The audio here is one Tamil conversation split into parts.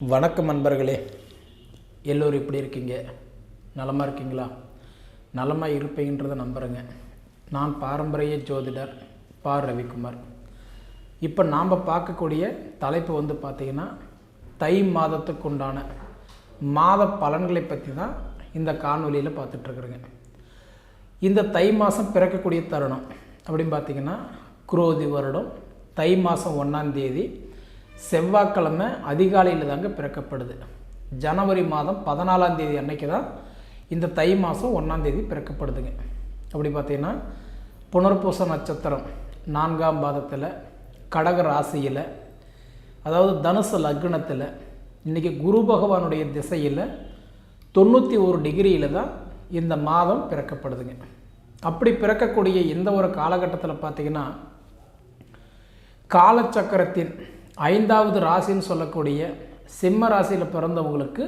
வணக்கம் நண்பர்களே. எல்லோரும் எப்படி இருக்கீங்க? நலமாக இருக்கீங்களா? நலமாக இருப்பீங்கன்றதை நம்புகிறேங்க நான் பாரம்பரிய ஜோதிடர் பா. ரவிக்குமார். இப்போ நாம் பார்க்கக்கூடிய தலைப்பு வந்து பார்த்திங்கன்னா தை மாதத்துக்கு உண்டான மாத பலன்களை பற்றி தான் இந்த காணொலியில் பார்த்துட்ருக்குறேங்க. இந்த தை மாதம் பிறக்கக்கூடிய தருணம் அப்படின்னு பார்த்தீங்கன்னா குரோதி வருடம் தை மாதம் ஒன்றாம் தேதி செவ்வாய்க்கிழமை அதிகாலையில் தாங்க பிறக்கப்படுது. ஜனவரி மாதம் பதினாலாம் தேதி அன்னைக்கு தான் இந்த தை மாதம் ஒன்றாம் தேதி பிறக்கப்படுதுங்க. அப்படி பார்த்தீங்கன்னா புனர்பூச நட்சத்திரம் நான்காம் பாதத்தில் கடக ராசியில் அதாவது தனுசு லக்னத்தில் இன்றைக்கி குரு பகவானுடைய திசையில் தொண்ணூற்றி ஒரு டிகிரியில் தான் இந்த மாதம் பிறக்கப்படுதுங்க. அப்படி பிறக்கக்கூடிய இந்த ஒரு காலகட்டத்தில் பார்த்திங்கன்னா காலச்சக்கரத்தின் ஐந்தாவது ராசின்னு சொல்லக்கூடிய சிம்ம ராசியில் பிறந்தவங்களுக்கு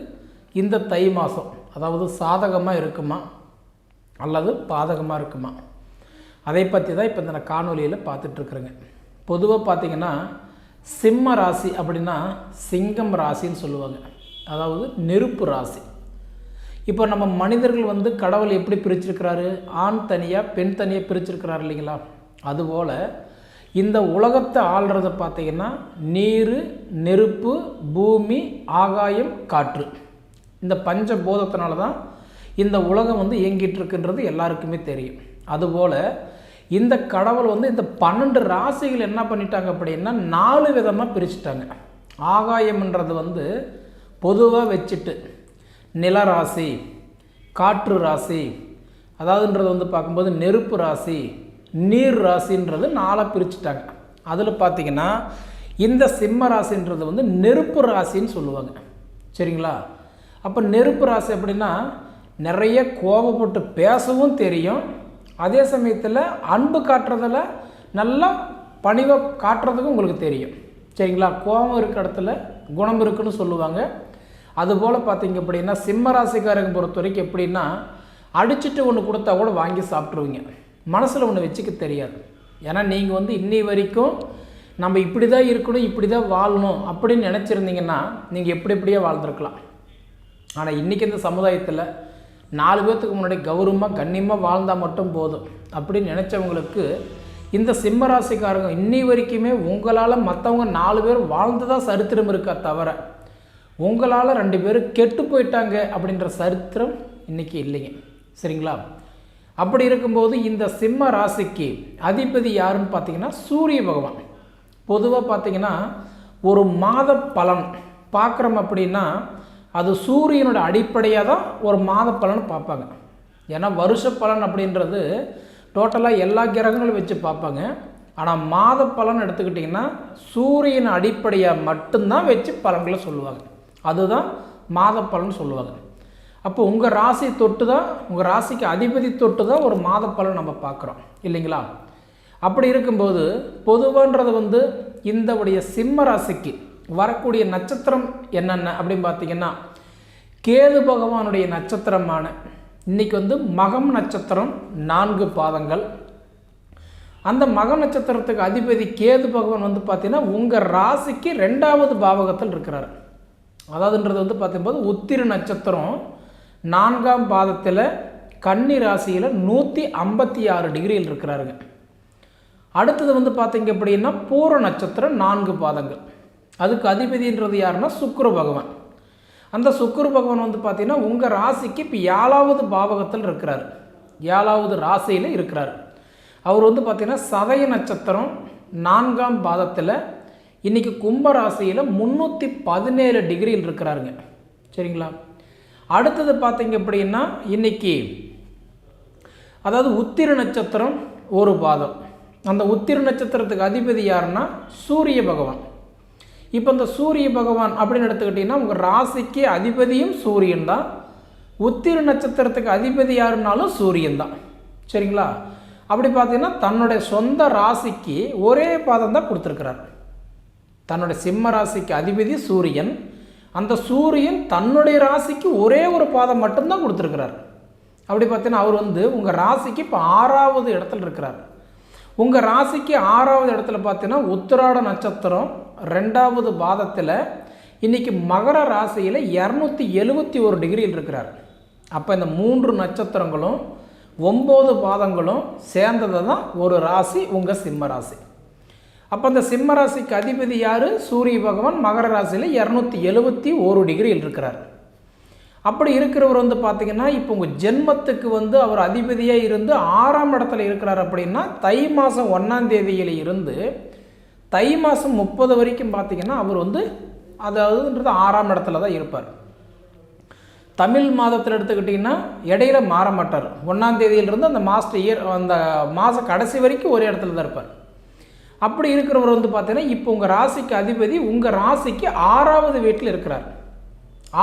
இந்த தை மாதம் அதாவது சாதகமாக இருக்குமா? அல்லது பாதகமாக இருக்குமா? அதை பற்றி தான் இப்போ இந்த காணொலியில் பார்த்துட்ருக்குறேங்க பொதுவாக பார்த்தீங்கன்னா சிம்ம ராசி அப்படின்னா சிங்கம் ராசின்னு சொல்லுவாங்க. அதாவது நெருப்பு ராசி. இப்போ நம்ம மனிதர்கள் வந்து கடவுள் எப்படி பிரிச்சிருக்கிறாரு? ஆண் தனியாக பெண் தனியாக பிரிச்சிருக்கிறாரு இல்லைங்களா? அதுபோல் இந்த உலகத்தை ஆள்றத பார்த்தீங்கன்னா நீர் நெருப்பு பூமி ஆகாயம் காற்று. இந்த பஞ்ச போதத்தினால தான் இந்த உலகம் வந்து இயங்கிட்டு இருக்குன்றது எல்லாருக்குமே தெரியும். அதுபோல் இந்த கடவுள் வந்து இந்த பன்னெண்டு ராசிகள் என்ன பண்ணிட்டாங்க அப்படின்னா நாலு விதமாக பிரிச்சுட்டாங்க. ஆகாயம்ன்றது வந்து பொதுவாக வச்சுட்டு நிலராசி காற்று ராசி அதாவதுன்றது வந்து பார்க்கும்போது நெருப்பு ராசி நீர் ராசின்றது நாளாக பிரிச்சுட்டாங்க. அதில் பார்த்தீங்கன்னா இந்த சிம்ம ராசின்றது வந்து நெருப்பு ராசின்னு சொல்லுவாங்க. சரிங்களா? அப்போ நெருப்பு ராசி அப்படின்னா நிறைய கோபப்பட்டு பேசவும் தெரியும். அதே சமயத்தில் அன்பு காட்டுறதில் நல்லா பணிவை காட்டுறதுக்கும் உங்களுக்கு தெரியும். சரிங்களா? கோபம் இருக்க இடத்துல குணம் இருக்குன்னு சொல்லுவாங்க. அதுபோல் பார்த்தீங்க அப்படின்னா சிம்ம ராசிக்காரங்க பொறுத்த வரைக்கும் எப்படின்னா அடிச்சுட்டு ஒன்று கொடுத்தா கூட வாங்கி சாப்பிட்ருவீங்க மனசில் ஒன்று வச்சுக்க தெரியாது. ஏன்னா நீங்கள் வந்து இன்னி வரைக்கும் நம்ம இப்படி தான் இருக்கணும் இப்படி தான் வாழணும் அப்படின்னு நினச்சிருந்தீங்கன்னா நீங்கள் எப்படி எப்படியே வாழ்ந்துருக்கலாம். ஆனால் இன்றைக்கி இந்த சமுதாயத்தில் நாலு பேர்த்துக்கு முன்னாடி கௌரவமாக கண்ணியமாக வாழ்ந்தால் மட்டும் போதும் அப்படின்னு நினச்சவங்களுக்கு இந்த சிம்ம ராசிக்காரங்க இன்னி வரைக்குமே உங்களால் மற்றவங்க நாலு பேர் வாழ்ந்ததாக சரித்திரம் இருக்கா தவிர உங்களால் ரெண்டு பேரும் கெட்டு போயிட்டாங்க அப்படின்ற சரித்திரம் இன்றைக்கி இல்லைங்க. சரிங்களா? அப்படி இருக்கும்போது இந்த சிம்ம ராசிக்கு அதிபதி யாருன்னு பார்த்தீங்கன்னா சூரிய பகவான். பொதுவாக பார்த்தீங்கன்னா ஒரு மாத பலன் பார்க்குறோம் அப்படின்னா அது சூரியனோட அடிப்படையாக தான் ஒரு மாத பலன் பார்ப்பாங்க. ஏன்னா வருஷ பலன் அப்படின்றது டோட்டலாக எல்லா கிரகங்களும் வச்சு பார்ப்பாங்க. ஆனால் மாத பலன் எடுத்துக்கிட்டிங்கன்னா சூரியன் அடிப்படையாக மட்டும்தான் வச்சு பலன்களை சொல்லுவாங்க. அதுதான் மாத பலன் சொல்லுவாங்க. அப்போ உங்கள் ராசி தொட்டு தான் உங்கள் ராசிக்கு அதிபதி தொட்டு தான் ஒரு மாத பலன் நம்ம பார்க்குறோம். இல்லைங்களா? அப்படி இருக்கும்போது பொதுவான்றது வந்து இந்த உடைய சிம்ம ராசிக்கு வரக்கூடிய நட்சத்திரம் என்னென்ன அப்படின்னு பார்த்தீங்கன்னா கேது பகவானுடைய நட்சத்திரமான இன்னைக்கு வந்து மகம் நட்சத்திரம் நான்கு பாதங்கள். அந்த மகம் நட்சத்திரத்துக்கு அதிபதி கேது பகவான் வந்து பார்த்தீங்கன்னா உங்கள் ராசிக்கு ரெண்டாவது பாவகத்தில் இருக்கிறார். அதாவதுன்றது வந்து பார்த்தும்போது உத்திர நட்சத்திரம் நான்காம் பாதத்தில் கன்னி ராசியில் நூற்றி ஐம்பத்தி ஆறு டிகிரியில் இருக்கிறாருங்க. அடுத்தது வந்து பார்த்தீங்க அப்படின்னா பூர நட்சத்திரம் நான்கு பாதங்கள். அதுக்கு அதிபதின்றது யாருன்னா சுக்ரு பகவான். அந்த சுக்ரு பகவான் வந்து பார்த்தீங்கன்னா உங்கள் ராசிக்கு இப்போ ஏழாவது பாவகத்தில் இருக்கிறார். ஏழாவது ராசியில் இருக்கிறார். அவர் வந்து பார்த்திங்கன்னா சதய நட்சத்திரம் நான்காம் பாதத்தில் இன்றைக்கி கும்ப ராசியில் முந்நூற்றி பதினேழு டிகிரியில் இருக்கிறாருங்க. சரிங்களா? அடுத்தது பார்த்தீங்க அப்படின்னா இன்றைக்கி அதாவது உத்திர நட்சத்திரம் ஒரு பாதம். அந்த உத்திர நட்சத்திரத்துக்கு அதிபதி யாருன்னா சூரிய பகவான். இப்போ இந்த சூரிய பகவான் அப்படின்னு எடுத்துக்கிட்டிங்கன்னா உங்கள் ராசிக்கு அதிபதியும் சூரியன் தான். உத்திர நட்சத்திரத்துக்கு அதிபதி யாருனாலும் சூரியன் தான். சரிங்களா? அப்படி பார்த்தீங்கன்னா தன்னுடைய சொந்த ராசிக்கு ஒரே பாதம் தான் கொடுத்துருக்கிறார். தன்னுடைய சிம்ம ராசிக்கு அதிபதி சூரியன் அந்த சூரியன் தன்னுடைய ராசிக்கு ஒரே ஒரு பாதம் மட்டும்தான் கொடுத்துருக்கிறார். அப்படி பார்த்தீங்கன்னா அவர் வந்து உங்கள் ராசிக்கு இப்போ ஆறாவது இடத்துல இருக்கிறார். உங்கள் ராசிக்கு ஆறாவது இடத்துல பார்த்தீங்கன்னா உத்திராட நட்சத்திரம் ரெண்டாவது பாதத்தில் இன்றைக்கி மகர ராசியில் இரநூத்தி எழுபத்தி ஒரு டிகிரியில் இருக்கிறார். அப்போ இந்த மூன்று நட்சத்திரங்களும் ஒம்பது பாதங்களும் சேர்ந்தது தான் ஒரு ராசி உங்கள் சிம்ம ராசி. அப்போ அந்த சிம்ம ராசிக்கு அதிபதி யார்? சூரிய பகவான். மகர ராசியில் இரநூத்தி எழுபத்தி ஒரு டிகிரியில் இருக்கிறார். அப்படி இருக்கிறவர் வந்து பார்த்திங்கன்னா இப்போ உங்கள் ஜென்மத்துக்கு வந்து அவர் அதிபதியாக இருந்து ஆறாம் இடத்துல இருக்கிறார் அப்படின்னா தை மாதம் ஒன்றாம் தேதியில் இருந்து தை மாதம் முப்பது வரைக்கும் பார்த்திங்கன்னா அவர் வந்து அதாவதுன்றது ஆறாம் இடத்துல தான் இருப்பார். தமிழ் மாதத்தில் எடுத்துக்கிட்டிங்கன்னா இடையில மாற மாட்டார். ஒன்றாம் தேதியிலிருந்து அந்த மாஸ்டர் இயர் அந்த மாத கடைசி வரைக்கும் ஒரே இடத்துல தான் இருப்பார். அப்படி இருக்கிறவர் வந்து பார்த்தீங்கன்னா இப்போ உங்கள் ராசிக்கு அதிபதி உங்கள் ராசிக்கு ஆறாவது வீட்டில் இருக்கிறார்.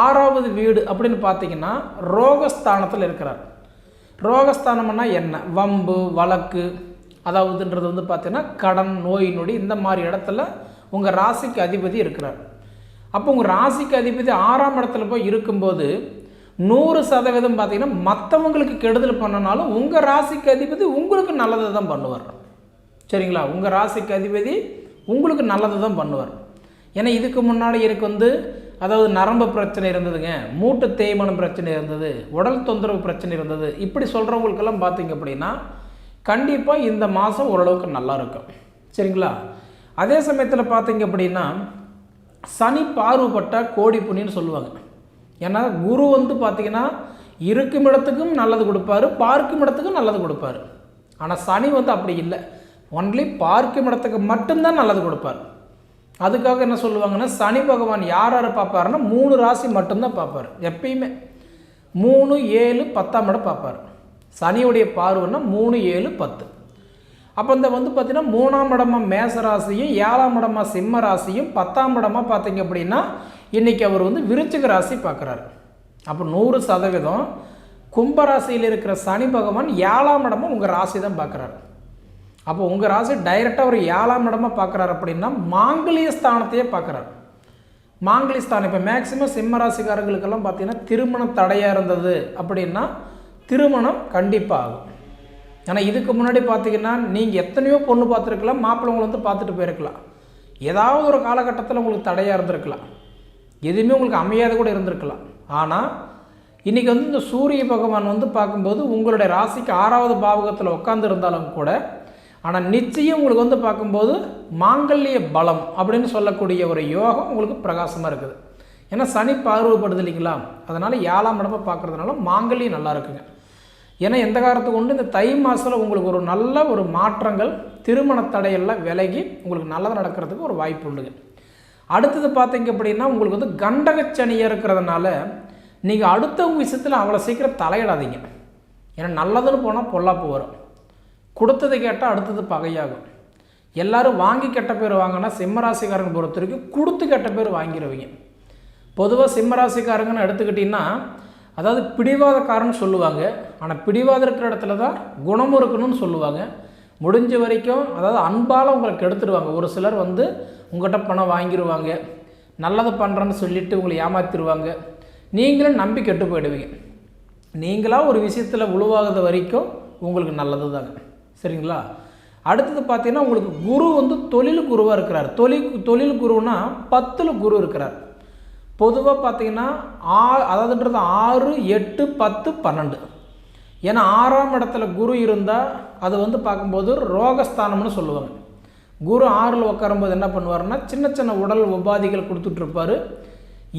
ஆறாவது வீடு அப்படின்னு பார்த்தீங்கன்னா ரோகஸ்தானத்தில் இருக்கிறார். ரோகஸ்தானம்னா என்ன? வம்பு வழக்கு அதாவதுன்றது வந்து பார்த்தீங்கன்னா கடன் நோய் நொடி இந்த மாதிரி இடத்துல உங்கள் ராசிக்கு அதிபதி இருக்கிறார். அப்போ உங்கள் ராசிக்கு அதிபதி ஆறாம் இடத்துல போய் இருக்கும்போது நூறு சதவீதம் பார்த்தீங்கன்னா மற்றவங்களுக்கு கெடுதல் பண்ணனாலும் உங்கள் ராசிக்கு அதிபதி உங்களுக்கு நல்லதை தான் பண்ணுவார். சரிங்களா? உங்கள் ராசிக்கு அதிபதி உங்களுக்கு நல்லது தான் பண்ணுவார். ஏன்னா இதுக்கு முன்னாடி எனக்கு வந்து அதாவது நரம்பு பிரச்சனை இருந்ததுங்க மூட்டு தேய்மானம் பிரச்சனை இருந்தது உடல் தொந்தரவு பிரச்சனை இருந்தது இப்படி சொல்கிறவங்களுக்கெல்லாம் பார்த்தீங்க அப்படின்னா கண்டிப்பாக இந்த மாதம் ஓரளவுக்கு நல்லா இருக்கும். சரிங்களா? அதே சமயத்தில் பார்த்தீங்க அப்படின்னா சனி பார்வப்பட்ட கோடி புண்ணின்னு சொல்லுவாங்க. ஏன்னா குரு வந்து பார்த்திங்கன்னா இருக்கும் இடத்துக்கும் நல்லது கொடுப்பாரு பார்க்கும் இடத்துக்கும் நல்லது கொடுப்பாரு. ஆனால் சனி வந்து அப்படி இல்லை. ஒன்லி பார்க்கும் இடத்துக்கு மட்டும்தான் நல்லது கொடுப்பார். அதுக்காக என்ன சொல்லுவாங்கன்னா சனி பகவான் யார் யாரை பார்ப்பாருன்னா மூணு ராசி மட்டும்தான் பார்ப்பார். எப்பயுமே. மூணு ஏழு பத்தாம் இடம் பார்ப்பார். சனியுடைய பார்வைன்னா மூணு ஏழு பத்து. அப்போ இந்த வந்து பார்த்திங்கன்னா மூணாம் இடமா மேச ராசியும் ஏழாம் இடமா சிம்ம ராசியும் பத்தாம் இடமா பார்த்தீங்க அப்படின்னா இன்றைக்கி அவர் வந்து விருச்சிக ராசி பார்க்குறாரு. அப்போ நூறு சதவீதம் கும்பராசியில் இருக்கிற சனி பகவான் ஏழாம் இடமும் உங்கள் ராசி தான் பார்க்குறாரு. அப்போ உங்கள் ராசி டைரெக்டாக ஒரு ஏழாம் இடமா பார்க்குறாரு அப்படின்னா மாங்கலிய ஸ்தானத்தையே பார்க்குறாரு. மாங்கலி ஸ்தானம் இப்போ மேக்சிமம் சிம்ம ராசிக்காரங்களுக்கெல்லாம் பார்த்தீங்கன்னா திருமணம் தடையாக இருந்தது அப்படின்னா திருமணம் கண்டிப்பாக ஆகும். ஏன்னா இதுக்கு முன்னாடி பார்த்தீங்கன்னா நீங்கள் எத்தனையோ பொண்ணு பார்த்துருக்கலாம் மாப்பிள்ளை உங்களை வந்து பார்த்துட்டு போயிருக்கலாம். ஏதாவது ஒரு காலகட்டத்தில் உங்களுக்கு தடையாக இருந்திருக்கலாம். எதுவுமே உங்களுக்கு அமையாத கூட இருந்திருக்கலாம். ஆனால் இன்றைக்கி வந்து இந்த சூரிய பகவான் வந்து பார்க்கும்போது உங்களுடைய ராசிக்கு ஆறாவது பாவகத்தில் உட்காந்துருந்தாலும் கூட ஆனால் நிச்சயம் உங்களுக்கு வந்து பார்க்கும்போது மாங்கல்ய பலம் அப்படின்னு சொல்லக்கூடிய ஒரு யோகம் உங்களுக்கு பிரகாசமாக இருக்குது. ஏன்னா சனி பார்வைப்படுது இல்லைங்களா? அதனால் ஏழாம் இடமா பார்க்குறதுனால மாங்கல்யம் நல்லா இருக்குங்க. ஏன்னா எந்த காலத்துக்கு கொண்டு இந்த தை மாதத்தில் உங்களுக்கு ஒரு நல்ல ஒரு மாற்றங்கள் திருமண தடையெல்லாம் விலகி உங்களுக்கு நல்லது நடக்கிறதுக்கு ஒரு வாய்ப்பு உண்டுங்க. அடுத்தது பார்த்தீங்க அப்படின்னா உங்களுக்கு வந்து கண்டகச்சனியாக இருக்கிறதுனால நீங்கள் அடுத்தவங்க விஷயத்தில் அவ்வளோ சீக்கிரம் தலையிடாதீங்க. ஏன்னா நல்லதுன்னு போனால் பொல்லாப்பு வரும். கொடுத்தது கேட்டால் அடுத்தது பகையாகும். எல்லாரும் வாங்கி கெட்ட பேர் வாங்கினா சிம்மராசிக்காரங்க பொறுத்த வரைக்கும் கொடுத்து கெட்ட பேர் வாங்கிடுவீங்க பொதுவாக சிம்மராசிக்காரங்கன்னு எடுத்துக்கிட்டிங்கன்னா அதாவது பிடிவாதக்காரன்னு சொல்லுவாங்க. ஆனால் பிடிவாதம் இருக்கிற இடத்துல தான் குணமும் இருக்கணும்னு சொல்லுவாங்க. முடிஞ்ச வரைக்கும் அதாவது அன்பால் உங்களுக்கு எடுத்துடுவாங்க ஒரு சிலர் வந்து உங்கள்கிட்ட பணம் வாங்கிடுவாங்க நல்லது பண்ணுறேன்னு சொல்லிவிட்டு உங்களை ஏமாற்றிடுவாங்க நீங்களும் நம்பி கெட்டு போயிடுவீங்க. நீங்களாக ஒரு விஷயத்தில் உழுவாகிறது வரைக்கும் உங்களுக்கு நல்லது தாங்க சரிங்களா? அடுத்தது பார்த்தீங்கன்னா உங்களுக்கு குரு வந்து தொழில் குருவாக இருக்கிறார். தொழில் தொழில் குருன்னா பத்தில் குரு இருக்கிறார். பொதுவாக பார்த்தீங்கன்னா ஆ அதாவதுன்றது ஆறு எட்டு பத்து பன்னெண்டு. ஏன்னா ஆறாம் இடத்துல குரு இருந்தால் அது வந்து பார்க்கும்போது ரோகஸ்தானம்னு சொல்லுவாங்க. குரு ஆறில் உட்காரும்போது என்ன பண்ணுவார்னா சின்ன சின்ன உடல் உபாதிகள் கொடுத்துட்ருப்பார்.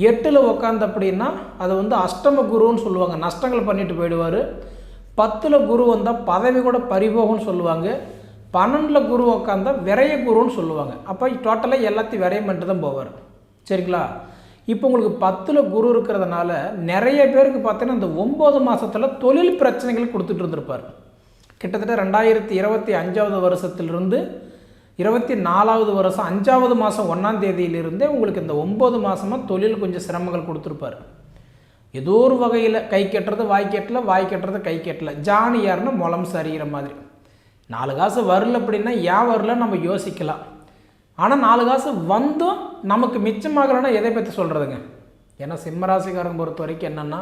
எட்டில் உட்காந்து அப்படின்னா அது வந்து அஷ்டம குருன்னு சொல்லுவாங்க. நஷ்டங்கள் பண்ணிட்டு போயிடுவார். பத்தில் குரு வந்தால் பதவி கூட பறிபோகும்னு சொல்லுவாங்க. பன்னெண்டில் குரு உட்காந்தா விரைய குருன்னு சொல்லுவாங்க. அப்போ டோட்டலாக எல்லாத்தையும் விரையம் பண்ணிட்டு தான் போவார். சரிங்களா? இப்போ உங்களுக்கு பத்தில் குரு இருக்கிறதுனால நிறைய பேருக்கு பார்த்தீங்கன்னா இந்த ஒம்பது மாதத்தில் தொழில் பிரச்சனைகள் கொடுத்துட்டு இருந்திருப்பார். கிட்டத்தட்ட ரெண்டாயிரத்தி இருபத்தி அஞ்சாவது வருஷத்திலிருந்து இருபத்தி நாலாவது வருஷம் அஞ்சாவது மாதம் ஒன்றாம் தேதியிலிருந்தே உங்களுக்கு இந்த ஒம்பது மாதமாக தொழில் கொஞ்சம் சிரமங்கள் கொடுத்துருப்பார். ஏதோ ஒரு வகையில் கை கட்டுறது வாய் கெட்டல வாய் கட்டுறது கை கெட்டல. ஜானி யாருன்னா முளம் சரிகிற மாதிரி. நாலு காசு வரல அப்படின்னா ஏன் வரல நம்ம யோசிக்கலாம். ஆனால் நாலு காசு வந்தும் நமக்கு மிச்சமாகலைன்னா எதை பற்றி சொல்கிறதுங்க ஏன்னா சிம்மராசிக்காரங்க பொறுத்த வரைக்கும் என்னென்னா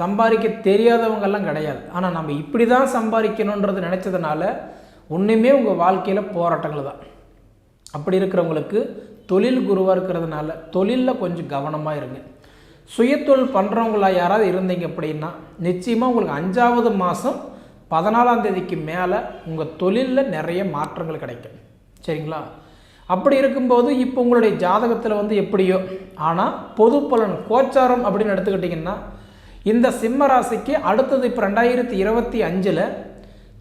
சம்பாதிக்க தெரியாதவங்கெல்லாம் கிடையாது. ஆனால் நம்ம இப்படி தான் சம்பாதிக்கணுன்றது நினச்சதுனால ஒன்றுமே உங்கள் வாழ்க்கையில் போராட்டங்கள் தான். அப்படி இருக்கிறவங்களுக்கு தொழில் குருவாக இருக்கிறதுனால தொழிலில் கொஞ்சம் கவனமாக இருங்க. சுயத்தொழில் பண்ணுறவங்களா யாராவது இருந்தீங்க அப்படின்னா நிச்சயமாக உங்களுக்கு அஞ்சாவது மாதம் பதினாலாம் தேதிக்கு மேலே உங்கள் தொழிலில் நிறைய மாற்றங்கள் கிடைக்கும். சரிங்களா? அப்படி இருக்கும்போது இப்போ உங்களுடைய ஜாதகத்தில் வந்து எப்படியோ ஆனால் பொது பலன் கோச்சாரம் அப்படின்னு எடுத்துக்கிட்டிங்கன்னா இந்த சிம்ம ராசிக்கு அடுத்தது இப்போ ரெண்டாயிரத்தி இருபத்தி அஞ்சில்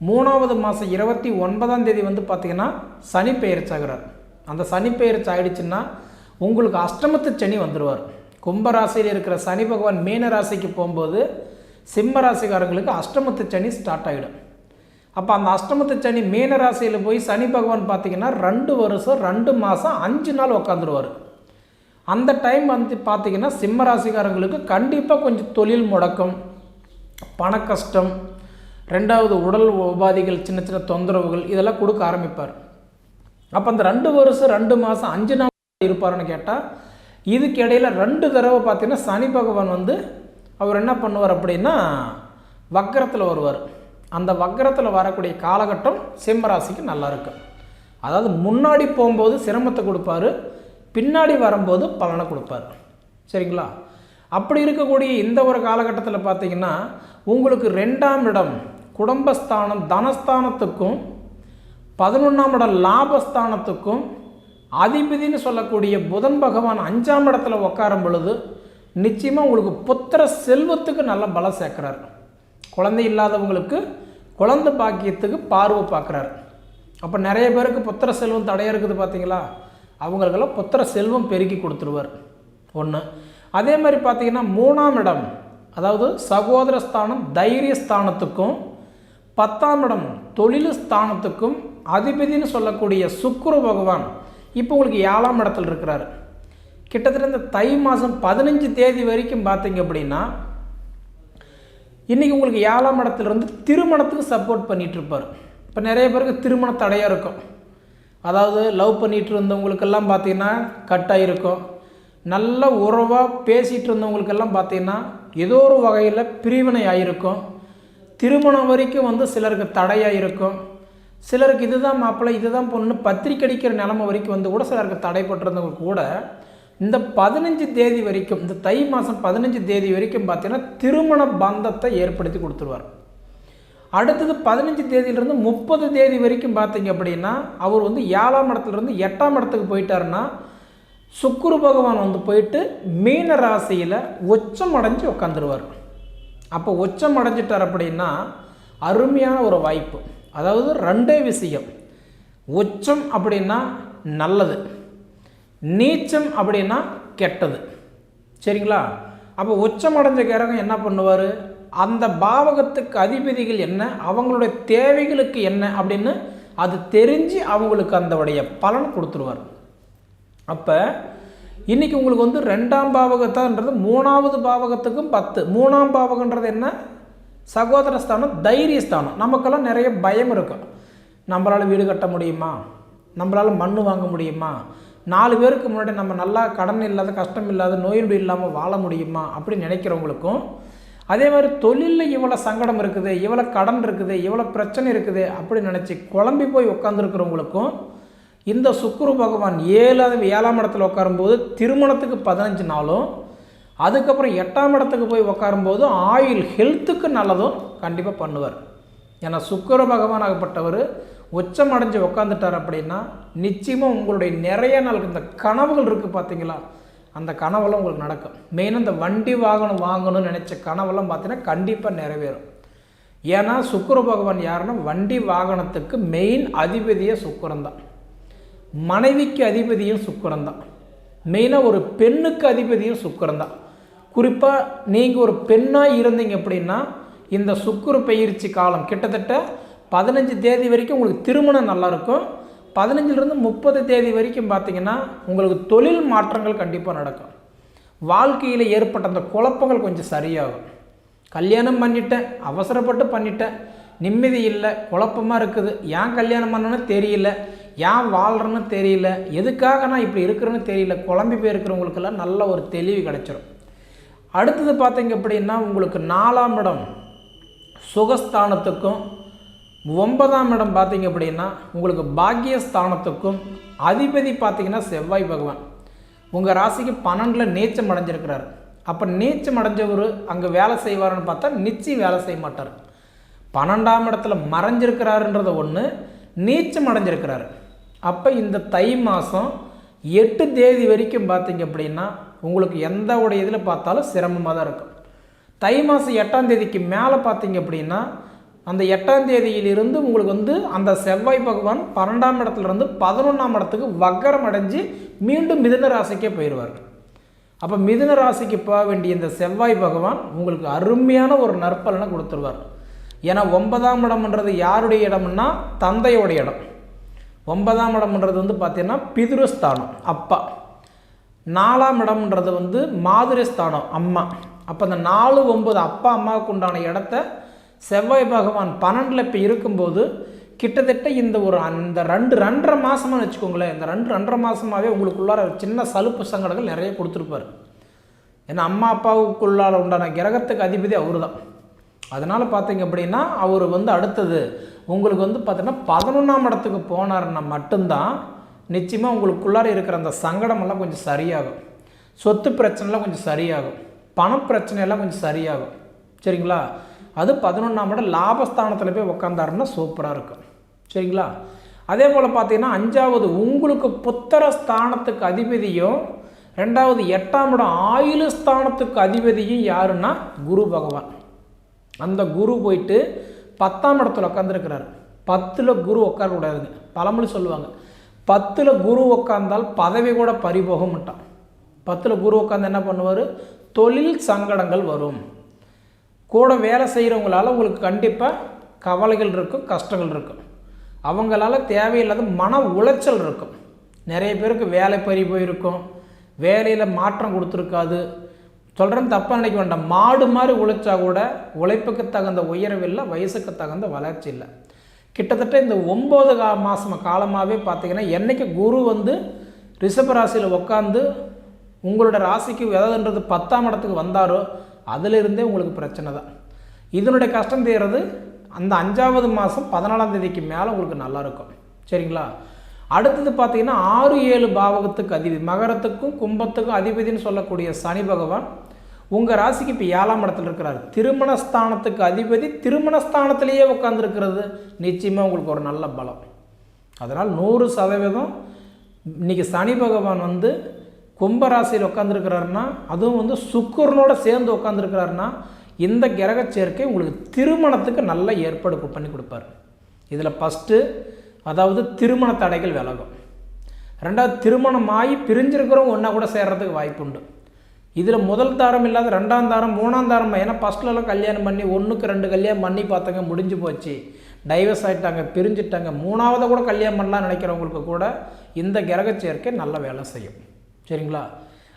மூணாவது மாதம் இருபத்தி ஒன்பதாம் தேதி வந்து பார்த்திங்கன்னா சனி பெயர்ச்சாகிறார் அந்த சனி பெயர்ச்சி ஆகிடுச்சுன்னா உங்களுக்கு அஷ்டமத்து சனி வந்துடுவார் கும்பராசியில் இருக்கிற சனி பகவான் மீன ராசிக்கு போகும்போது சிம்ம ராசிக்காரங்களுக்கு அஷ்டமத்து சனி ஸ்டார்ட் ஆகிடும் அப்போ அந்த அஷ்டமத்து சனி மீன ராசியில் போய் சனி பகவான் பார்த்தீங்கன்னா ரெண்டு வருஷம் ரெண்டு மாதம் அஞ்சு நாள் உக்காந்துருவார். அந்த டைம் வந்து பார்த்திங்கன்னா சிம்ம ராசிக்காரங்களுக்கு கண்டிப்பாக கொஞ்சம் தொழில் முடக்கம் பண கஷ்டம் ரெண்டாவது உடல் உபாதைகள் சின்ன சின்ன தொந்தரவுகள் இதெல்லாம் கொடுக்க ஆரம்பிப்பார். அப்போ அந்த ரெண்டு வருஷம் ரெண்டு மாதம் அஞ்சு நாள் இருப்பாருன்னு கேட்டால் இதுக்கு இடையில் ரெண்டு தடவை பார்த்தீங்கன்னா சனி பகவான் வந்து அவர் என்ன பண்ணுவார் அப்படின்னா வக்கரத்தில் வருவார். அந்த வக்கரத்தில் வரக்கூடிய காலகட்டம் சிம்மராசிக்கு நல்லா இருக்கும் அதாவது முன்னாடி போகும்போது சிரமத்தை கொடுப்பாரு பின்னாடி வரும்போது பலனை கொடுப்பார். சரிங்களா? அப்படி இருக்கக்கூடிய இந்த ஒரு காலகட்டத்தில் பார்த்தீங்கன்னா உங்களுக்கு ரெண்டாம் இடம் குடும்பஸ்தானம் தனஸ்தானத்துக்கும் பதினொன்றாம் இடம் லாபஸ்தானத்துக்கும் அதிபதினு சொல்லக்கூடிய புதன் பகவான் அஞ்சாம் இடத்துல உட்காரும் பொழுது நிச்சயமாக உங்களுக்கு புத்திர செல்வத்துக்கு நல்ல பலம் சேர்க்குறாரு. குழந்தை இல்லாதவங்களுக்கு குழந்தை பாக்கியத்துக்கு பார்வை பார்க்குறாரு. அப்போ நிறைய பேருக்கு புத்திர செல்வம் தடையாக இருக்குது பார்த்தீங்களா அவங்களுக்கெல்லாம் புத்திர செல்வம் பெருக்கி கொடுத்துருவார். ஒன்று அதே மாதிரி பார்த்தீங்கன்னா மூணாம் இடம் அதாவது சகோதர ஸ்தானம் தைரிய ஸ்தானத்துக்கும் பத்தாம் இடம் தொழில் ஸ்தானத்துக்கும் அதிபதினு சொல்லக்கூடிய சுக்குரு பகவான் இப்போ உங்களுக்கு ஏழாம் இடத்துல இருக்கிறார். கிட்டத்தட்ட இந்த தை மாதம் பதினஞ்சு தேதி வரைக்கும் பார்த்தீங்க அப்படின்னா இன்றைக்கி உங்களுக்கு ஏழாம் இடத்துலேருந்து திருமணத்துக்கு சப்போர்ட் பண்ணிகிட்டு இருப்பார். இப்போ நிறைய பேருக்கு திருமண தடையாக இருக்கும். அதாவது லவ் பண்ணிகிட்டு இருந்தவங்களுக்கெல்லாம் பார்த்தீங்கன்னா கட் ஆகிருக்கும் நல்ல உறவாக பேசிகிட்டு இருந்தவங்களுக்கெல்லாம் பார்த்தீங்கன்னா ஏதோ ஒரு வகையில் பிரிவினை ஆகிருக்கும் திருமணம் வரைக்கும் வந்து சிலருக்கு தடையாக இருக்கும் சிலருக்கு இதுதான் மாப்பிள்ளை இதுதான் பொண்ணு பத்திரிக்கை அடிக்கிற நிலமை வரைக்கும் வந்து கூட சிலருக்கு தடைப்பட்டிருந்தவங்க கூட இந்த பதினஞ்சு தேதி வரைக்கும் இந்த தை மாதம் பதினஞ்சு தேதி வரைக்கும் பார்த்தீங்கன்னா திருமண பந்தத்தை ஏற்படுத்தி கொடுத்துருவார். அடுத்தது பதினஞ்சு தேதியிலிருந்து முப்பது தேதி வரைக்கும் பார்த்தீங்க அப்படின்னா அவர் வந்து ஏழாம் இடத்துலேருந்து எட்டாம் இடத்துக்கு போயிட்டாருன்னா சுக்குரு பகவான் வந்து போயிட்டு மீன ராசியில் உச்சம் அடைஞ்சு உட்காந்துருவார் அப்போ உச்சம் அடைஞ்சிட்டார் அப்படின்னா அருமையான ஒரு வாய்ப்பு. அதாவது ரெண்டே விஷயம். உச்சம் அப்படின்னா நல்லது. நீச்சம் அப்படின்னா கெட்டது. சரிங்களா? அப்போ உச்சம் அடைஞ்ச கிரகம் என்ன பண்ணுவார்? அந்த பாவகத்துக்கு அதிபதிகள் என்ன? அவங்களுடைய தேவைகளுக்கு என்ன அப்படின்னு அது தெரிஞ்சு அவங்களுக்கு அந்தவுடைய பலன் கொடுத்துருவார். அப்போ இன்றைக்கி உங்களுக்கு வந்து ரெண்டாம் பாவகத்தான்றது மூணாவது பாவகத்துக்கும் பத்து. மூணாம் பாவகன்றது என்ன? சகோதர ஸ்தானம் தைரிய ஸ்தானம் நமக்கெல்லாம் நிறைய பயம் இருக்கும். நம்மளால் வீடு கட்ட முடியுமா? நம்மளால் மண் வாங்க முடியுமா? நாலு பேருக்கு முன்னாடி நம்ம நல்லா கடன் இல்லாத கஷ்டம் இல்லாத நோய் நொடி இல்லாமல் வாழ முடியுமா? அப்படின்னு நினைக்கிறவங்களுக்கும் அதே மாதிரி தொழிலில் இவ்வளோ சங்கடம் இருக்குது இவ்வளோ கடன் இருக்குது இவ்வளோ பிரச்சனை இருக்குது அப்படின்னு நினச்சி குழம்பி போய் உட்காந்துருக்கிறவங்களுக்கும் இந்த சுக்குரு பகவான் ஏழாவது ஏழாம் இடத்துல உட்காரும்போது திருமணத்துக்கு பதினஞ்சு நாளும் அதுக்கப்புறம் எட்டாம் இடத்துக்கு போய் உட்காரும்போது ஆயில் ஹெல்த்துக்கு நல்லதும் கண்டிப்பாக பண்ணுவார். ஏன்னா சுக்கர பகவான் ஆகப்பட்டவர் உச்சம் அடைஞ்சு உக்காந்துட்டார் அப்படின்னா நிச்சயமாக உங்களுடைய நிறைய நாளுக்கு இந்த கனவுகள் இருக்குது பார்த்தீங்களா அந்த கனவெல்லாம் உங்களுக்கு நடக்கும். மெயினாக இந்த வண்டி வாகனம் வாங்கணும்னு நினச்ச கனவெல்லாம் பார்த்தீங்கன்னா கண்டிப்பாக நிறைவேறும். ஏன்னா சுக்கர பகவான் யாருன்னா வண்டி வாகனத்துக்கு மெயின் அதிபதியே சுக்கரம் தான். மனைவிக்கு அதிபதியும் சுக்கரம் தான். மெயினாக ஒரு பெண்ணுக்கு அதிபதியும் சுக்கரம் தான். குறிப்பாக நீங்கள் ஒரு பெண்ணாக இருந்தீங்க அப்படின்னா இந்த சுக்குரு பயிற்சி காலம் கிட்டத்தட்ட பதினஞ்சு தேதி வரைக்கும் உங்களுக்கு திருமணம் நல்லாயிருக்கும். பதினஞ்சிலிருந்து முப்பது தேதி வரைக்கும் பார்த்தீங்கன்னா உங்களுக்கு தொழில் மாற்றங்கள் கண்டிப்பாக நடக்கும். வாழ்க்கையில் ஏற்பட்ட அந்த குழப்பங்கள் கொஞ்சம் சரியாகும். கல்யாணம் பண்ணிட்டேன் அவசரப்பட்டு பண்ணிட்டேன். நிம்மதி இல்லை குழப்பமாக இருக்குது. ஏன் கல்யாணம் பண்ணணும்னு தெரியல. ஏன் வாழ்கிறேன்னு தெரியல. எதுக்காக நான் இப்படி இருக்கிறேன்னு தெரியல. குழம்பி போயிருக்கிறவங்களுக்கெல்லாம் நல்ல ஒரு தெளிவு கிடச்சிரும். அடுத்தது பார்த்தீங்க அப்படின்னா உங்களுக்கு நாலாம் இடம் சுகஸ்தானத்துக்கும் ஒன்பதாம் இடம் பார்த்தீங்க அப்படின்னா உங்களுக்கு பாக்கியஸ்தானத்துக்கும் அதிபதி பார்த்தீங்கன்னா செவ்வாய் பகவான். உங்கள் ராசிக்கு பன்னெண்டில் நீச்சம் அடைஞ்சிருக்கிறார். அப்போ நீச்சம் அடைஞ்சவர் அங்கே வேலை செய்வாருன்னு பார்த்தா நிச்சயம் வேலை செய்ய மாட்டார். பன்னெண்டாம் இடத்துல மறைஞ்சிருக்கிறாருன்றத ஒன்று நீச்சம் அடைஞ்சிருக்கிறாரு. அப்போ இந்த தை மாதம் எட்டு தேதி வரைக்கும் பார்த்தீங்க அப்படின்னா உங்களுக்கு எந்த உடைய இதில் பார்த்தாலும் சிரமமாக தான் இருக்கும். தை மாதம் எட்டாம் தேதிக்கு மேலே பார்த்தீங்க அப்படின்னா அந்த எட்டாம் தேதியிலிருந்து உங்களுக்கு வந்து அந்த செவ்வாய் பகவான் பன்னெண்டாம் இடத்துலேருந்து பதினொன்றாம் இடத்துக்கு வக்கரம் அடைஞ்சு மீண்டும் மிதுன ராசிக்கே போயிடுவார் அப்போ மிதுன ராசிக்கு போக வேண்டிய இந்த செவ்வாய் பகவான் உங்களுக்கு அருமையான ஒரு நற்பலனை கொடுத்துருவார். ஏன்னா ஒன்பதாம் இடம்ன்றது யாருடைய இடம்னா தந்தையோடைய இடம். ஒன்பதாம் இடம்ன்றது வந்து பார்த்தீங்கன்னா பிதுருஸ்தானம் அப்பா. நாலாம் இடம்ன்றது வந்து மாதிரி ஸ்தானம் அம்மா. அப்போ அந்த நாலு ஒம்பது அப்பா அம்மாவுக்கு உண்டான இடத்த செவ்வாய் பகவான் பன்னெண்டில் இப்போ இருக்கும்போது கிட்டத்தட்ட இந்த ஒரு அந்த ரெண்டு ரெண்டரை மாதமாக வச்சுக்கோங்களேன் இந்த ரெண்டு ரெண்டரை மாதமாகவே உங்களுக்குள்ளார சின்ன சலுப்பு சங்கடங்கள் நிறைய கொடுத்துருப்பார். ஏன்னா அம்மா அப்பாவுக்குள்ளார உண்டான கிரகத்துக்கு அதிபதி அவர் தான் அதனால் பார்த்தீங்க அப்படின்னா அவர் வந்து அடுத்தது உங்களுக்கு வந்து பார்த்தீங்கன்னா பதினொன்றாம் இடத்துக்கு போனாருன்னா மட்டும்தான் நிச்சயமாக உங்களுக்குள்ளார இருக்கிற அந்த சங்கடமெல்லாம் கொஞ்சம் சரியாகும். சொத்து பிரச்சனைலாம் கொஞ்சம் சரியாகும். பண பிரச்சனையெல்லாம் கொஞ்சம் சரியாகும். சரிங்களா? அது பதினொன்றாம் இடம் லாபஸ்தானத்தில் போய் உக்காந்தாருன்னா சூப்பராக இருக்கும். சரிங்களா? அதே போல் பார்த்தீங்கன்னா அஞ்சாவது உங்களுக்கு புத்திர ஸ்தானத்துக்கு அதிபதியும் ரெண்டாவது எட்டாம் இடம் ஆயுள் ஸ்தானத்துக்கு அதிபதியும் யாருன்னா குரு பகவான். அந்த குரு போயிட்டு பத்தாம் இடத்துல உட்காந்துருக்கிறார் பத்தில் குரு உட்காரக்கூடாதுங்க பழமொழி சொல்லுவாங்க. பத்தில் குரு உட்காந்தால் பதவி கூட பறிபோக மாட்டான் பத்தில் குரு உட்காந்து என்ன பண்ணுவார்? தொழில் சங்கடங்கள் வரும். கூட வேலை செய்கிறவங்களால் உங்களுக்கு கண்டிப்பாக கவலைகள் இருக்கும் கஷ்டங்கள் இருக்கும். அவங்களால தேவையில்லாத மன உளைச்சல் இருக்கும். நிறைய பேருக்கு வேலை பறி போயிருக்கும். வேலையில் மாற்றம் கொடுத்துருக்காது. சொல்கிறேன் தப்பாக நினைக்க வேண்டாம். மாடு மாதிரி உழைச்சா கூட உழைப்புக்கு தகுந்த உயர்வில்லை வயசுக்கு தகுந்த வளர்ச்சி இல்லை. கிட்டத்தட்ட இந்த ஒம்பது கா மாதம் காலமாகவே பார்த்திங்கன்னா என்றைக்கு குரு வந்து ரிஷப ராசியில் உட்காந்து உங்களோட ராசிக்கு எதாவதுன்றது பத்தாம் இடத்துக்கு வந்தாரோ அதிலிருந்தே உங்களுக்கு பிரச்சனை தான். இதனுடைய கஷ்டம் தீர்றது அந்த அஞ்சாவது மாதம் பதினாலாம் தேதிக்கு மேலே உங்களுக்கு நல்லாயிருக்கும் சரிங்களா? அடுத்தது பார்த்தீங்கன்னா ஆறு ஏழு பாவகத்துக்கு அதிபதி மகரத்துக்கும் கும்பத்துக்கும் அதிபதினு சொல்லக்கூடிய சனி பகவான் உங்கள் ராசிக்கு இப்போ ஏழாம் இடத்துல இருக்கிறார். திருமணஸ்தானத்துக்கு அதிபதி திருமணஸ்தானத்திலேயே உட்காந்துருக்கிறது நிச்சயமாக உங்களுக்கு ஒரு நல்ல பலம். அதனால் நூறு சதவீதம் இன்றைக்கி சனி பகவான் வந்து கும்பராசியில் உட்காந்துருக்கிறாருன்னா அதுவும் வந்து சுக்கரனோட சேர்ந்து உட்காந்துருக்கிறாருன்னா இந்த கிரக சேர்க்கை உங்களுக்கு திருமணத்துக்கு நல்ல ஏற்பாடு பண்ணி கொடுப்பார். இதில் ஃபஸ்ட்டு அதாவது திருமண தடைகள் விலகும். ரெண்டாவது திருமணம் ஆகி பிரிஞ்சிருக்கிறவங்க ஒன்றா கூட சேர்றதுக்கு வாய்ப்புண்டு. இதில் முதல் தாரம் இல்லாத ரெண்டாம் தாரம் மூணாம் தாரம் ஏன்னா ஃபஸ்ட்லலாம் கல்யாணம் பண்ணி ஒன்றுக்கு ரெண்டு கல்யாணம் பண்ணி பார்த்தாங்க முடிஞ்சு போச்சு. டைவர்ஸ் ஆகிட்டாங்க பிரிஞ்சுட்டாங்க. மூணாவதை கூட கல்யாணம் பண்ணலாம் நினைக்கிறவங்களுக்கு கூட இந்த கிரக சேர்க்கை நல்ல வேலை செய்யும். சரிங்களா?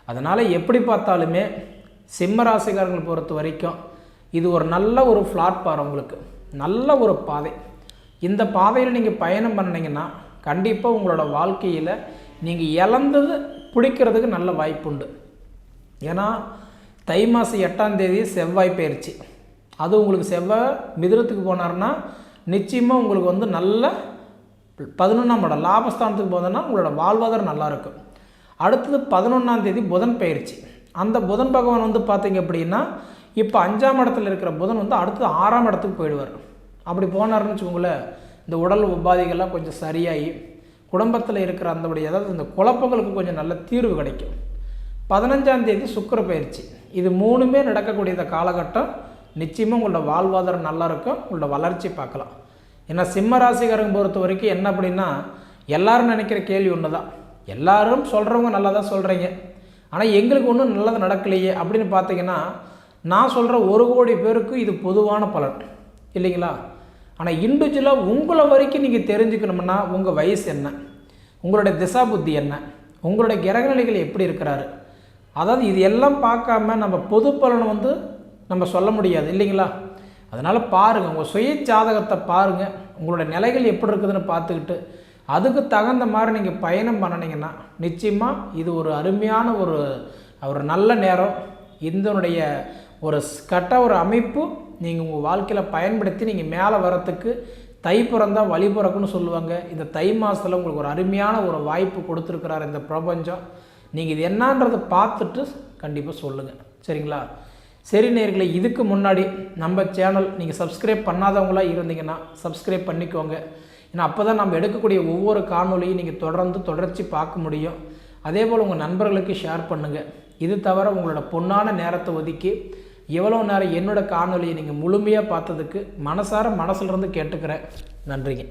அதனால் எப்படி பார்த்தாலுமே சிம்ம ராசிக்காரங்களை பொறுத்த வரைக்கும் இது ஒரு நல்ல ஒரு பிளாட்ஃபார்ம் உங்களுக்கு. நல்ல ஒரு பாதை. இந்த பாதையில் நீங்கள் பயணம் பண்ணிங்கன்னா கண்டிப்பாக உங்களோட வாழ்க்கையில் நீங்கள் இழந்தது பிடிக்கிறதுக்கு நல்ல வாய்ப்புண்டு. ஏன்னா தை மாதம் எட்டாம் தேதி செவ்வாய் பயிற்சி அது உங்களுக்கு செவ்வாய் மிதுரத்துக்கு போனார்னா நிச்சயமாக உங்களுக்கு வந்து நல்ல பதினொன்றாம் இடம் லாபஸ்தானத்துக்கு போனதுன்னா உங்களோட வாழ்வாதாரம் நல்லா இருக்கும் அடுத்தது பதினொன்றாம் தேதி புதன் பயிற்சி அந்த புதன் பகவான் வந்து பார்த்தீங்க அப்படின்னா இப்போ அஞ்சாம் இடத்துல இருக்கிற புதன் வந்து அடுத்தது ஆறாம் இடத்துக்கு போயிடுவார். அப்படி போனார்னு வச்சுக்கோங்களேன் இந்த உடல் உபாதைகள்லாம் கொஞ்சம் சரியாகி குடும்பத்தில் இருக்கிற அந்தபடி அதாவது இந்த குழப்பங்களுக்கு கொஞ்சம் நல்ல தீர்வு கிடைக்கும். பதினஞ்சாம் தேதி சுக்கிர பயிற்சி. இது மூணுமே நடக்கக்கூடிய இந்த காலகட்டம் நிச்சயமாக உங்களோட வாழ்வாதாரம் நல்லா இருக்கும் உங்களோட வளர்ச்சி பார்க்கலாம். ஏன்னா சிம்ம ராசிக்காரங்க பொறுத்த வரைக்கும் என்ன அப்படின்னா எல்லாரும் நினைக்கிற கேள்வி ஒன்று தான் எல்லாரும் சொல்கிறவங்க நல்லா தான் சொல்கிறீங்க ஆனால் எங்களுக்கு ஒன்றும் நல்லது நடக்கலையே அப்படின்னு பார்த்தீங்கன்னா நான் சொல்கிற ஒரு கோடி பேருக்கு இது பொதுவான பலன். இல்லைங்களா? ஆனால் இண்டிவிஜுவலாக உங்களை வரைக்கும் நீங்கள் தெரிஞ்சுக்கணும்னா உங்கள் வயசு என்ன? உங்களுடைய திசா புத்தி என்ன? உங்களுடைய கிரகநிலைகள் எப்படி இருக்கிறாரு? அதாவது இது எல்லாம் பார்க்காம நம்ம பொது பலன் வந்து நம்ம சொல்ல முடியாது இல்லைங்களா? அதனால் பாருங்கள் உங்கள் சுய ஜாதகத்தை பாருங்கள் உங்களோட நிலைகள் எப்படி இருக்குதுன்னு பார்த்துக்கிட்டு அதுக்கு தகுந்த மாதிரி நீங்கள் பயணம் பண்ணினீங்கன்னா நிச்சயமாக இது ஒரு அருமையான ஒரு ஒரு நல்ல நேரம். இதனுடைய ஒரு கட்ட ஒரு அமைப்பு நீங்கள் உங்கள் வாழ்க்கையில் பயன்படுத்தி நீங்கள் மேலே வரத்துக்கு தை பிறந்தால் வழி பிறக்குன்னு சொல்லுவாங்க. இந்த தை மாதத்தில் உங்களுக்கு ஒரு அருமையான ஒரு வாய்ப்பு கொடுத்துருக்கிறார் இந்த பிரபஞ்சம். நீங்கள் இது என்னன்றதை பார்த்துட்டு கண்டிப்பாக சொல்லுங்கள் சரிங்களா? சரி நேர்களை இதுக்கு முன்னாடி நம்ம சேனல் நீங்கள் சப்ஸ்கிரைப் பண்ணாதவங்களாக இருந்தீங்கன்னா சப்ஸ்கிரைப் பண்ணிக்கோங்க. ஏன்னா அப்போ தான் நம்ம எடுக்கக்கூடிய ஒவ்வொரு காணொலியும் நீங்கள் தொடர்ந்து தொடர்ச்சி பார்க்க முடியும். அதே போல் உங்கள் நண்பர்களுக்கு ஷேர் பண்ணுங்கள் இது தவிர உங்களோட பொன்னான நேரத்தை ஒதுக்கி எவ்வளோ நேரம் என்னோட காணொலியை நீங்கள் முழுமையாக பார்த்ததுக்கு மனசார மனசுலேருந்து கேட்டுக்கிறேன். நன்றிங்க.